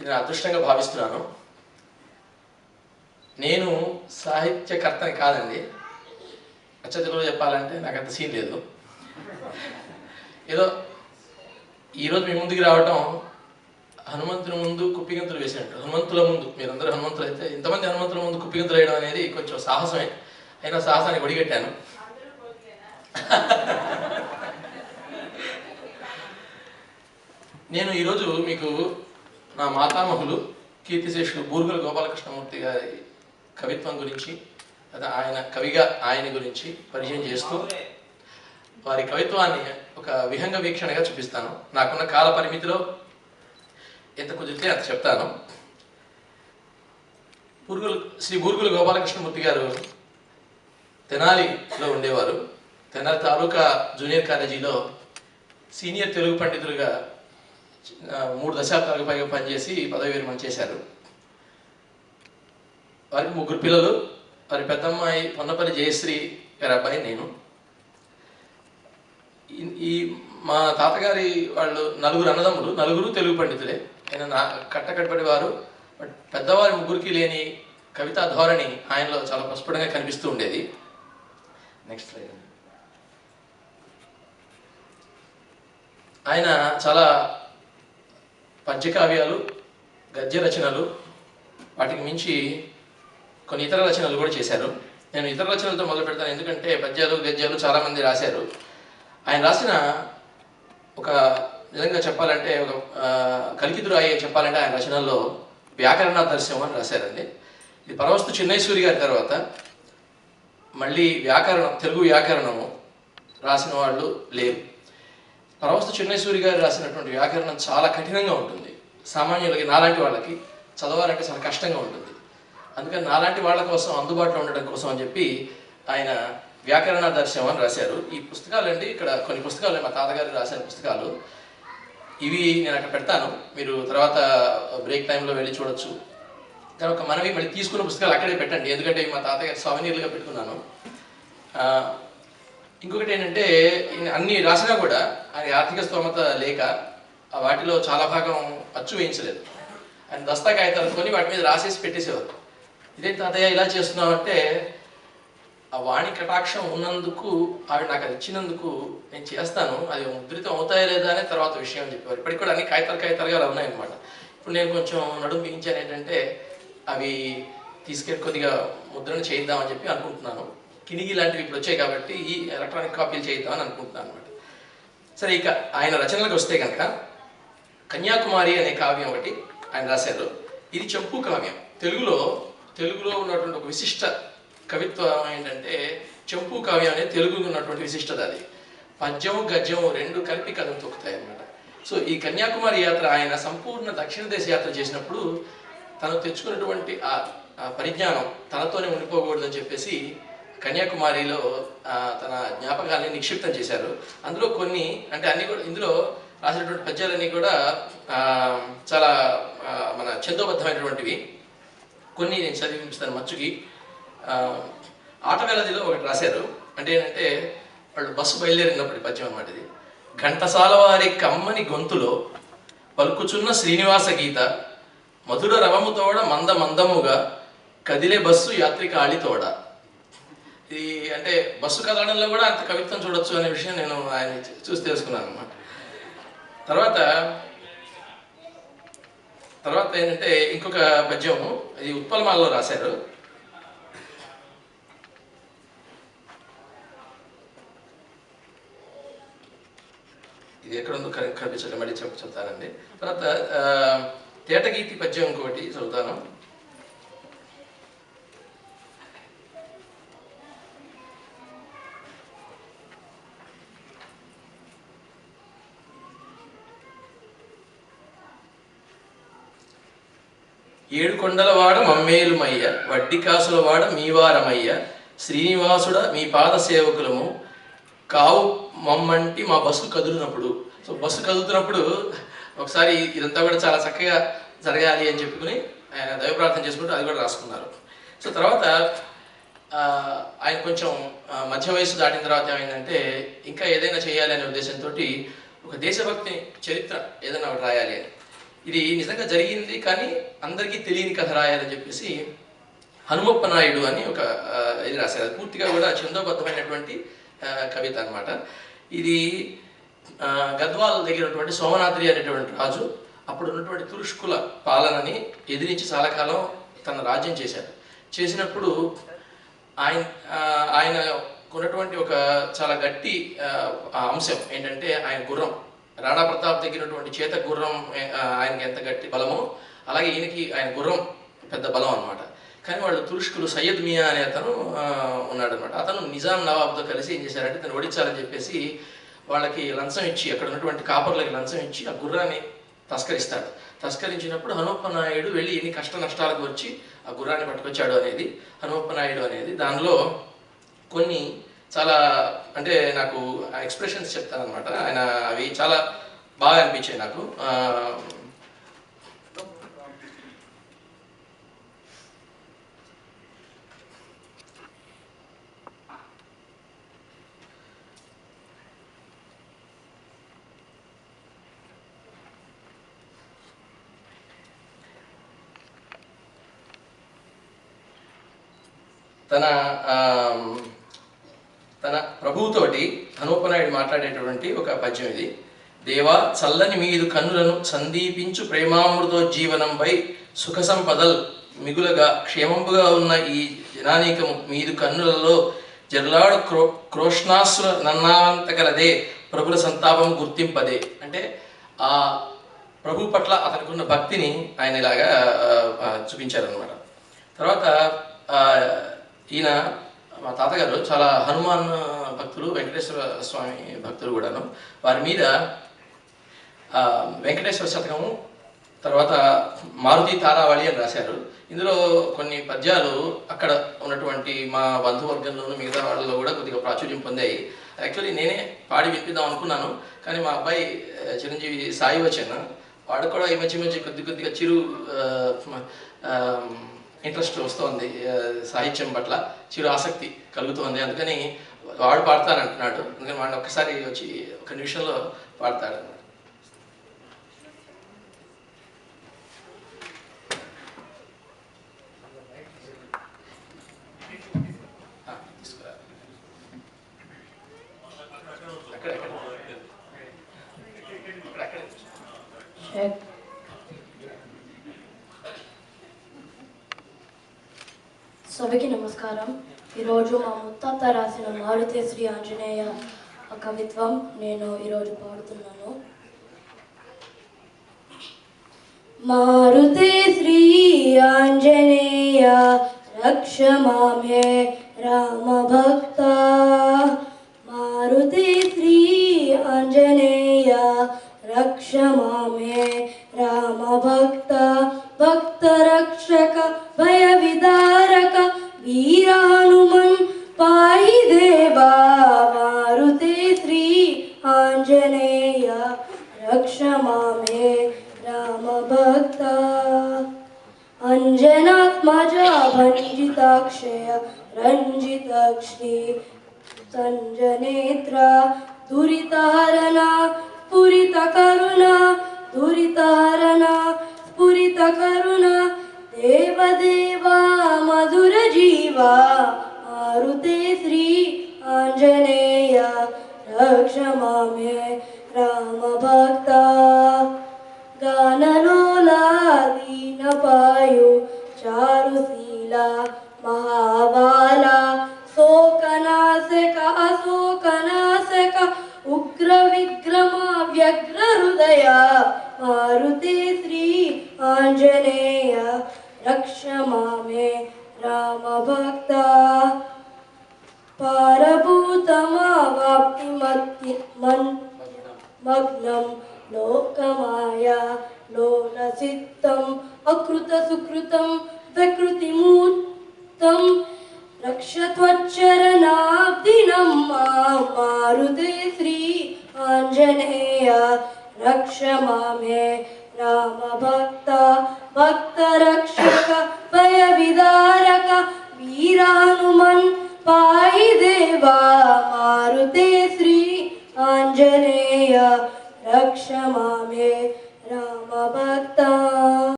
నేను అదృష్టంగా భావిస్తున్నాను. నేను సాహిత్యకర్తని కాదండి. అత్యధికలో చెప్పాలంటే నాకు అంత సీన్ లేదు. ఏదో ఈరోజు మీ ముందుకు రావటం హనుమంతుని ముందు కుప్పిగంతులు వేసినట్టు. హనుమంతుల ముందు. మీరందరూ హనుమంతులు అయితే ఇంతమంది హనుమంతుల ముందు కుప్పిగంతులు వేయడం అనేది కొంచెం సాహసమే. అయినా సాహసాన్ని ఒడిగట్టాను. నేను ఈరోజు మీకు నా మాతామహులు కీర్తిశేషులు బూర్గుల గోపాలకృష్ణమూర్తి గారి కవిత్వం గురించి లేదా ఆయన కవిగా ఆయన గురించి పరిచయం చేస్తూ వారి కవిత్వాన్ని ఒక విహంగ వీక్షణగా చూపిస్తాను. నాకున్న కాల పరిమితిలో ఎంత కుదిరితే అంత చెప్తాను. బూర్గులు శ్రీ బూర్గుల గోపాలకృష్ణమూర్తి గారు తెనాలిలో ఉండేవారు. తెనాలి తాలూకా జూనియర్ కాలేజీలో సీనియర్ తెలుగు పండితులుగా మూడు దశాబ్దాలకు పైగా పనిచేసి పదవి విరమణ చేశారు. వారికి ముగ్గురు పిల్లలు వారి పెద్దమ్మాయి పొన్నపల్లి జయశ్రీ గారి అబ్బాయి నేను. ఈ- మా తాతగారి వాళ్ళు నలుగురు అన్నదమ్ములు నలుగురు తెలుగు పండితులే. ఆయన నా కట్టకట్టబడి వారు బట్ పెద్దవారి ముగ్గురికి లేని కవితా ధోరణి ఆయనలో చాలా ప్రస్ఫుటంగా కనిపిస్తూ ఉండేది. నెక్స్ట్ ఆయన చాలా పద్యకావ్యాలు గద్య రచనలు వాటికి మించి కొన్ని ఇతర రచనలు కూడా చేశారు. నేను ఇతర రచనలతో మొదలు పెడతాను ఎందుకంటే పద్యాలు గద్యాలు చాలామంది రాశారు. ఆయన రాసిన ఒక నిజంగా చెప్పాలంటే ఒక ఆ, అయ్యే చెప్పాలంటే ఆయన రచనల్లో వ్యాకరణ దర్శనం అని రాశారండి. ఇది పరవస్తు చిన్నైశ్వరి గారి తర్వాత మళ్ళీ వ్యాకరణం తెలుగు వ్యాకరణము రాసిన వాళ్ళు లేరు. పరవస్తు చెన్నైసూరి గారు రాసినటువంటి వ్యాకరణం చాలా కఠినంగా ఉంటుంది. సామాన్యులకి నాలాంటి వాళ్ళకి చదవాలంటే చాలా కష్టంగా ఉంటుంది. అందుకని నాలాంటి వాళ్ళ కోసం అందుబాటులో ఉండడం కోసం అని చెప్పి ఆయన వ్యాకరణ దర్శనం అని రాశారు. ఈ పుస్తకాలు అండి ఇక్కడ కొన్ని పుస్తకాలు మా తాతగారు రాసిన పుస్తకాలు. ఇవి నేను అక్కడ పెడతాను. మీరు తర్వాత బ్రేక్ టైంలో వెళ్ళి చూడొచ్చు. కానీ ఒక మనవి మళ్ళీ తీసుకున్న పుస్తకాలు అక్కడే పెట్టండి. ఎందుకంటే మా తాతగారు సవనీర్లుగా పెట్టుకున్నాను. ఇంకొకటి ఏంటంటే అన్ని రాసినా కూడా ఆయన ఆర్థిక స్తోమత లేక వాటిలో చాలా భాగం అచ్చు వేయించలేదు. ఆయన దస్తా కాగితాలు కొని వాటి మీద రాసేసి పెట్టేసేవారు. ఇదేంటి తాతయ్య ఇలా చేస్తున్నావు అంటే ఆ వాణి కటాక్షం ఉన్నందుకు ఆవిడ నాకు అది ఇచ్చినందుకు నేను చేస్తాను అది ముద్రితం అవుతాయా లేదా అనే తర్వాత విషయం అని చెప్పేవారు. ఇప్పటికి కూడా అన్ని కాగితాలు కాగితాలుగా అలా ఉన్నాయన్నమాట. ఇప్పుడు నేను కొంచెం నడుము బిగించాను ఏంటంటే అవి తీసుకెళ్ళి కొద్దిగా ముద్రణ చేయిద్దామని చెప్పి అనుకుంటున్నాను. కినిగి లాంటివి ఇప్పుడు వచ్చాయి కాబట్టి ఈ ఎలక్ట్రానిక్ కాపీలు చేయిద్దామని అనుకుంటున్నాను అనమాట సరే ఇక ఆయన రచనలకు వస్తే కనుక కన్యాకుమారి అనే కావ్యం ఒకటి ఆయన రాశారు. ఇది చెంపు కావ్యం. తెలుగులో తెలుగులో ఉన్నటువంటి ఒక విశిష్ట కవిత్వం ఏంటంటే చెంపు కావ్యం అనేది తెలుగులో ఉన్నటువంటి విశిష్టత అది. పద్యము గద్యము రెండు కలిపి కథం తొక్కుతాయి అన్నమాట. సో ఈ కన్యాకుమారి యాత్ర ఆయన సంపూర్ణ దక్షిణ దేశ యాత్ర చేసినప్పుడు తను తెచ్చుకున్నటువంటి ఆ ఆ పరిజ్ఞానం తనతోనే ఉండిపోకూడదని చెప్పేసి కన్యాకుమారిలో తన జ్ఞాపకాన్ని నిక్షిప్తం చేశారు. అందులో కొన్ని అంటే అన్ని కూడా ఇందులో రాసినటువంటి పద్యాలన్నీ కూడా చాలా మన ఛందోబద్ధమైనటువంటివి. కొన్ని నేను చదివిస్తాను మచ్చుకి. ఆ, ఆటవేలదిలో ఒకటి రాశారు. అంటే ఏంటంటే వాళ్ళు బస్సు బయలుదేరినప్పుడు పద్యం అనమాట ఇది. ఘంటసాల వారి కమ్మని గొంతులో పలుకుచున్న శ్రీనివాస గీత మధుర రవముతోడ మంద మందముగా కదిలే బస్సు యాత్రికాళితోడ ఇది అంటే బస్సు కదలడంలో కూడా అంత కవిత్వం చూడొచ్చు అనే విషయం నేను ఆయన చూసి తెలుసుకున్నాను అనమాట తర్వాత తర్వాత ఏంటంటే ఇంకొక పద్యం ఇది ఉత్పలమాలలో రాశారు. ఇది ఎక్కడ ఉందో కరెక్ట్ కనిపించడం మళ్ళీ చెప్ చెప్తానండి. తర్వాత తేటగీతి పద్యం ఇంకొకటి చదువుతాను. ఏడుకొండలవాడ మమ్మేలుమయ్య వడ్డీ కాసులవాడ మీవారమయ్య శ్రీనివాసుడ మీ పాద సేవకులము కావు మమ్మంటి మా బస్సు కదులునప్పుడు. సో బస్సు కదులుతున్నప్పుడు ఒకసారి ఇదంతా కూడా చాలా చక్కగా జరగాలి అని చెప్పుకుని ఆయన దైవ ప్రార్థన చేసుకుంటూ అది కూడా రాసుకున్నారు. సో తర్వాత ఆయన కొంచెం మధ్య వయసు దాటిన తర్వాత ఏమైందంటే ఇంకా ఏదైనా చేయాలి అనే ఉద్దేశంతో ఒక దేశభక్తి చరిత్ర ఏదైనా రాయాలి అని. ఇది నిజంగా జరిగింది కానీ అందరికీ తెలియని కథ రాయాలని చెప్పేసి హనుమప్ప నాయుడు అని ఒక ఇది రాశారు. పూర్తిగా కూడా చందోబద్ధమైనటువంటి కవిత అనమాట ఇది గద్వాల్ దగ్గర ఉన్నటువంటి సోమనాద్రి అనేటువంటి రాజు అప్పుడు ఉన్నటువంటి తురుష్కుల పాలనని ఎదిరించి చాలా కాలం తన రాజ్యం చేశారు చేసినప్పుడు ఆయన ఆయన ఉన్నటువంటి ఒక చాలా గట్టి అంశం ఏంటంటే ఆయన గుర్రం. రాణా ప్రతాప్ దగ్గర ఉన్నటువంటి చేత గుర్రం ఆయనకి ఎంత గట్టి బలమో అలాగే ఈయనకి ఆయన గుర్రం పెద్ద బలం అనమాట కానీ వాళ్ళు తురుష్కులు సయ్యద్ మియా అనే అతను ఉన్నాడు అనమాట అతను నిజాం నవాబ్తో కలిసి ఏం చేశారంటే తను ఓడించాలని చెప్పేసి వాళ్ళకి లంచం ఇచ్చి అక్కడ ఉన్నటువంటి కాపర్లకి లంచం ఇచ్చి ఆ గుర్రాన్ని తస్కరిస్తాడు. తస్కరించినప్పుడు హనుమప్ప నాయుడు వెళ్ళి ఎన్ని కష్ట నష్టాలకు వచ్చి ఆ గుర్రాన్ని పట్టుకొచ్చాడు అనేది హనుమప్ప నాయుడు అనేది దానిలో కొన్ని చాలా అంటే నాకు ఎక్స్ప్రెషన్స్ చెప్తాను అనమాట ఆయన అవి చాలా బాగా అనిపించాయి నాకు. తన తన ప్రభువుతోటి హనుమపనాయుడు మాట్లాడేటటువంటి ఒక పద్యం ఇది. దేవా చల్లని మీదు కన్నులను సందీపించు ప్రేమామృతోజ్జీవనంపై సుఖ సంపదల్ మిగులగా క్షేమంబుగా ఉన్న ఈ జనానీకము మీదు కన్నులలో జర్లాడు క్రో క్రోష్ణాసుల నన్నావంతగలదే ప్రభుల సంతాపం గుర్తింపదే. అంటే ఆ ప్రభు పట్ల అతనికి ఉన్న భక్తిని ఆయన ఇలాగా చూపించారనమాట తర్వాత ఈయన మా తాతగారు చాలా హనుమాన్ భక్తులు వెంకటేశ్వర స్వామి భక్తులు కూడాను. వారి మీద వెంకటేశ్వర శతకము తర్వాత మారుతి తారావళి అని రాశారు. ఇందులో కొన్ని పద్యాలు అక్కడ ఉన్నటువంటి మా బంధువర్గంలోను మిగతా వాళ్ళలో కూడా కొద్దిగా ప్రాచుర్యం పొందాయి. యాక్చువల్లీ నేనే పాడి వినిపిద్దాం అనుకున్నాను కానీ మా అబ్బాయి చిరంజీవి సాయి వచ్చాను. వాడు కూడా ఈ మధ్య మధ్య కొద్ది కొద్దిగా చిరు ఇంట్రెస్ట్ వస్తోంది సాహిత్యం పట్ల చిరు ఆసక్తి కలుగుతోంది. అందుకని వాడు పాడతానంటున్నాడు. అందుకని వాడిని ఒక్కసారి వచ్చి ఒక నిమిషంలో పాడతాడు ఆ, తీసుకురా. అక్కడ అక్కడ అక్కడ అక్కడ Check. సభకి నమస్కారం. ఈరోజు మా ముత్తాత రాసిన మారుతి శ్రీ ఆంజనేయ కవిత్వం నేను ఈరోజు పాడుతున్నాను. మారుతే శ్రీ ఆంజనేయ రక్ష మామే రామ భక్త रक्ष मामे रामभक्ता। अञ्जनात्माजा भञ्जिताक्षय रञ्जितक्षी सञ्जनेत्र। दुरितहरणा स्फुरितकरुणा दुरितहरणा स्फुरितकरुणा देवदेवा मधुरजीवा मारुते श्री आञ्जनेया। रक्ष मामे మారుతే శ్రీ ఆంజనేయ రక్ష మామే రామ భక్త గానలోలా దీనపాయు చారుశీల మహాబాల శోకనాశక అశోకనాశక ఉగ్ర విగ్రమ వ్యగ్ర मग्नं लोकमाया लोलचित्तम् अकृतसुकृतं प्रकृतिमूर्तं रक्षत्वच्चरणाब्धिनं मारुते श्री आञ्जनेय रक्ष मा मे राम भक्त भक्त पयविदारक वीरानुमन् पायि देवा मारुते श्री ఆంజనేయ రక్ష మామే రామ